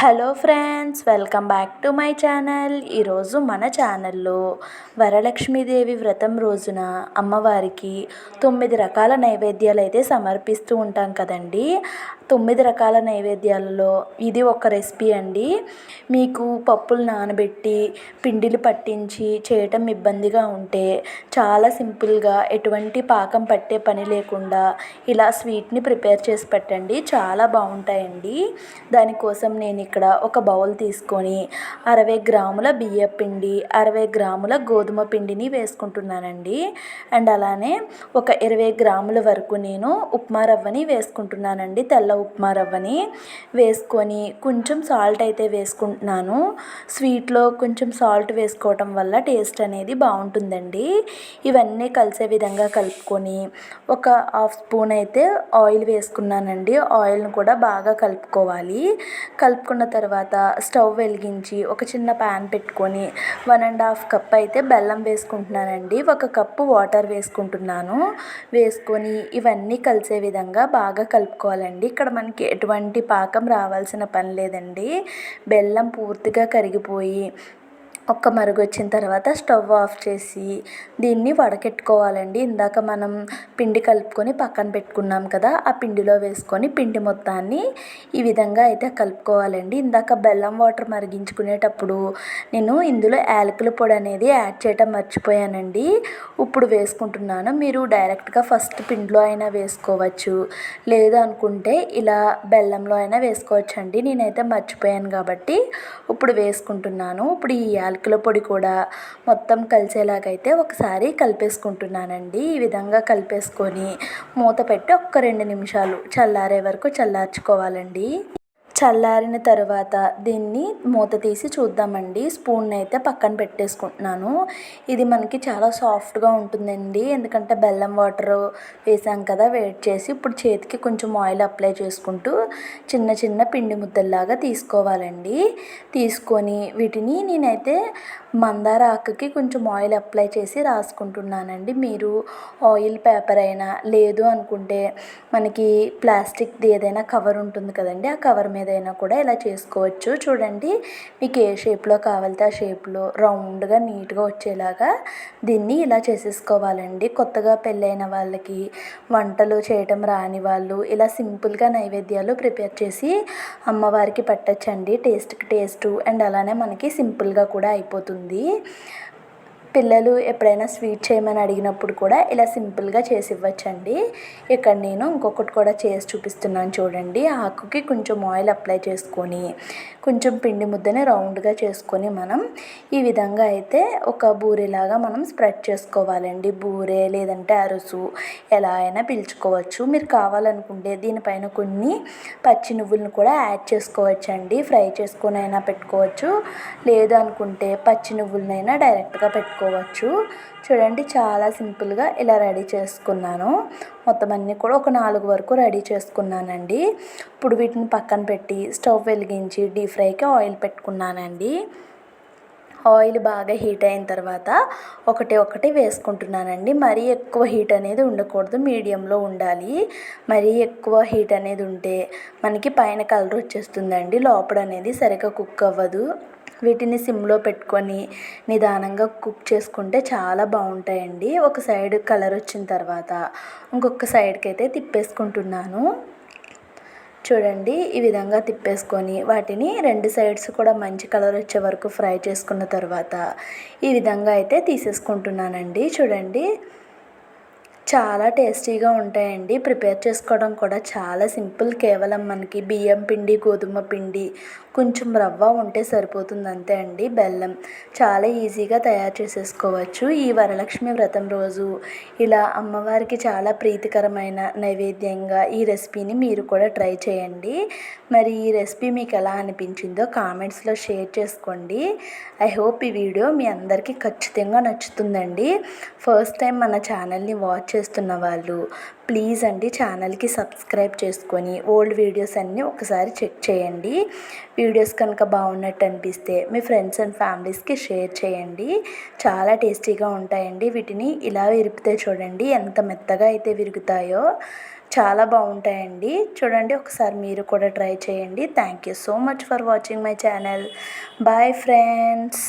Hello friends welcome back to my channel. ఈరోజు మన ఛానల్లో వరలక్ష్మీదేవి వ్రతం రోజున అమ్మవారికి తొమ్మిది రకాల నైవేద్యాలు అయితే సమర్పిస్తూ ఉంటాం కదండి. తొమ్మిది రకాల నైవేద్యాలలో ఇది ఒక రెసిపీ అండి. మీకు పప్పులు నానబెట్టి పిండిలు పట్టించి చేయటం ఇబ్బందిగా ఉంటే చాలా సింపుల్గా ఎటువంటి పాకం పట్టే పని లేకుండా ఇలా స్వీట్ని ప్రిపేర్ చేసి పెట్టండి. చాలా బాగుంటాయండి. దానికోసం నేను ఇక్కడ ఒక బౌల్ తీసుకొని అరవై గ్రాముల బియ్య పిండి అరవై గ్రాముల గోధుమ పిండిని వేసుకుంటున్నానండి. అండ్ అలానే ఒక ఇరవై గ్రాముల వరకు నేను ఉప్మా రవ్వని వేసుకుంటున్నానండి. తెల్ల ఉప్మా రవ్వని వేసుకొని కొంచెం సాల్ట్ అయితే వేసుకుంటున్నాను. స్వీట్లో కొంచెం సాల్ట్ వేసుకోవటం వల్ల టేస్ట్ అనేది బాగుంటుందండి. ఇవన్నీ కలిసే విధంగా కలుపుకొని ఒక హాఫ్ స్పూన్ అయితే ఆయిల్ వేసుకున్నానండి. ఆయిల్ని కూడా బాగా కలుపుకోవాలి. కలుపుకున్న తర్వాత స్టవ్ వెలిగించి ఒక చిన్న ప్యాన్ పెట్టుకొని వన్ అండ్ హాఫ్ కప్ అయితే బెల్లం వేసుకుంటున్నానండి. ఒక కప్పు వాటర్ వేసుకుంటున్నాను. వేసుకొని ఇవన్నీ కలిసే విధంగా బాగా కలుపుకోవాలండి. ఇక్కడ ఇక్కడ మనకి ఎటువంటి పాకం రావాల్సిన పని లేదండి. బెల్లం పూర్తిగా కరిగిపోయి ఒక్క మరుగు వచ్చిన తర్వాత స్టవ్ ఆఫ్ చేసి దీన్ని వడకెట్టుకోవాలండి. ఇందాక మనం పిండి కలుపుకొని పక్కన పెట్టుకున్నాం కదా ఆ పిండిలో వేసుకొని పిండి మొత్తాన్ని ఈ విధంగా అయితే కలుపుకోవాలండి. ఇందాక బెల్లం వాటర్ మరిగించుకునేటప్పుడు నేను ఇందులో యాలకుల పొడి అనేది యాడ్ చేయటం మర్చిపోయానండి. ఇప్పుడు వేసుకుంటున్నాను. మీరు డైరెక్ట్గా ఫస్ట్ పిండిలో అయినా వేసుకోవచ్చు. లేదు అనుకుంటే ఇలా బెల్లంలో అయినా వేసుకోవచ్చు అండి నేనైతే మర్చిపోయాను కాబట్టి ఇప్పుడు వేసుకుంటున్నాను. ఇప్పుడు ఈ యాలకుల యాలకుల పొడి కూడా మొత్తం కలిసేలాగైతే ఒకసారి కలిపేసుకుంటున్నానండి. ఈ విధంగా కలిపేసుకొని మూత పెట్టి ఒక్క రెండు నిమిషాలు చల్లారే వరకు చల్లార్చుకోవాలండి. చల్లారిన తర్వాత దీన్ని మూత తీసి చూద్దామండి. స్పూన్ అయితే పక్కన పెట్టేసుకుంటున్నాను. ఇది మనకి చాలా సాఫ్ట్గా ఉంటుందండి. ఎందుకంటే బెల్లం వాటర్ వేసాం కదా వేడి చేసి ఇప్పుడు చేతికి కొంచెం ఆయిల్ అప్లై చేసుకుంటూ చిన్న చిన్న పిండి ముద్దల్లాగా తీసుకోవాలండి. తీసుకొని వీటిని నేనైతే మందార ఆకుకి కొంచెం ఆయిల్ అప్లై చేసి రాసుకుంటున్నానండి. మీరు ఆయిల్ పేపర్ అయినా లేదు అనుకుంటే మనకి ప్లాస్టిక్ది ఏదైనా కవర్ ఉంటుంది కదండి ఆ కవర్ మీద ఏదైనా కూడా ఇలా చేసుకోవచ్చు. చూడండి మీకు ఏ షేప్లో కావాలితే ఆ షేప్లో రౌండ్గా నీట్గా వచ్చేలాగా దీన్ని ఇలా చేసేసుకోవాలండి. కొత్తగా పెళ్ళైన వాళ్ళకి వంటలు చేయటం రాని వాళ్ళు ఇలా సింపుల్గా నైవేద్యాలు ప్రిపేర్ చేసి అమ్మవారికి పెట్టచ్చండి. టేస్ట్కి టేస్ట్ అండ్ అలానే మనకి సింపుల్గా కూడా అయిపోతుంది. పిల్లలు ఎప్పుడైనా స్వీట్ చేయమని అడిగినప్పుడు కూడా ఇలా సింపుల్గా చేసి ఇవ్వచ్చండి. ఇక్కడ నేను ఇంకొకటి కూడా చేసి చూపిస్తున్నాను చూడండి. ఆకుకి కొంచెం ఆయిల్ అప్లై చేసుకొని కొంచెం పిండి ముద్దని రౌండ్గా చేసుకొని మనం ఈ విధంగా అయితే ఒక బూరెలాగా మనం స్ప్రెడ్ చేసుకోవాలండి. బూరె లేదంటే అరుసు ఎలా అయినా పిలుచుకోవచ్చు. మీరు కావాలనుకుంటే దీనిపైన కొన్ని పచ్చి నువ్వులను కూడా యాడ్ చేసుకోవచ్చండి. ఫ్రై చేసుకొని అయినా పెట్టుకోవచ్చు. లేదు అనుకుంటే పచ్చి నువ్వులనైనా డైరెక్ట్గా పెట్టుకోవచ్చు. చేసుకోవచ్చు. చూడండి చాలా సింపుల్గా ఇలా రెడీ చేసుకున్నాను. మొత్తం అన్నీ కూడా ఒక నాలుగు వరకు రెడీ చేసుకున్నానండి. ఇప్పుడు వీటిని పక్కన పెట్టి స్టవ్ వెలిగించి డీప్ ఫ్రైకి ఆయిల్ పెట్టుకున్నానండి. ఆయిల్ బాగా హీట్ అయిన తర్వాత ఒకటి ఒకటి వేసుకుంటున్నానండి. మరీ ఎక్కువ హీట్ అనేది ఉండకూడదు మీడియంలో ఉండాలి. మరీ ఎక్కువ హీట్ అనేది ఉంటే మనకి పైన కలర్ వచ్చేస్తుందండి. లోపల అనేది సరిగ్గా కుక్ అవ్వదు. వీటిని సిమ్లో పెట్టుకొని నిదానంగా కుక్ చేసుకుంటే చాలా బాగుంటాయండి. ఒక సైడ్ కలర్ వచ్చిన తర్వాత ఇంకొక సైడ్కి అయితే తిప్పేసుకుంటున్నాను. చూడండి ఈ విధంగా తిప్పేసుకొని వాటిని రెండు సైడ్స్ కూడా మంచి కలర్ వచ్చే వరకు ఫ్రై చేసుకున్న తర్వాత ఈ విధంగా అయితే తీసేసుకుంటున్నానండి. చూడండి చాలా టేస్టీగా ఉంటాయండి. ప్రిపేర్ చేసుకోవడం కూడా చాలా సింపుల్. కేవలం మనకి బియ్యం పిండి గోధుమ పిండి కొంచెం రవ్వ ఉంటే సరిపోతుంది అంతే అండి బెల్లం. చాలా ఈజీగా తయారు చేసేసుకోవచ్చు. ఈ వరలక్ష్మి వ్రతం రోజు ఇలా అమ్మవారికి చాలా ప్రీతికరమైన నైవేద్యంగా ఈ రెసిపీని మీరు కూడా ట్రై చేయండి. మరి ఈ రెసిపీ మీకు ఎలా అనిపించిందో కామెంట్స్లో షేర్ చేసుకోండి. ఐ హోప్ ఈ వీడియో మీ అందరికీ ఖచ్చితంగా నచ్చుతుందండి. ఫస్ట్ టైం మన ఛానల్ని వాచ్ చేస్తున్న వాళ్ళు ప్లీజ్ అండి ఛానల్కి సబ్స్క్రైబ్ చేసుకొని ఓల్డ్ వీడియోస్ అన్నీ ఒకసారి చెక్ చేయండి. వీడియోస్ కనుక బాగున్నట్టు అనిపిస్తే మీ ఫ్రెండ్స్ అండ్ ఫ్యామిలీస్కి షేర్ చేయండి. చాలా టేస్టీగా ఉంటాయండి. వీటిని ఇలా విరిపితే చూడండి ఎంత మెత్తగా అయితే విరుగుతాయో. చాలా బాగుంటాయండి. చూడండి ఒకసారి మీరు కూడా ట్రై చేయండి. Thank you so much for watching my channel. Bye friends.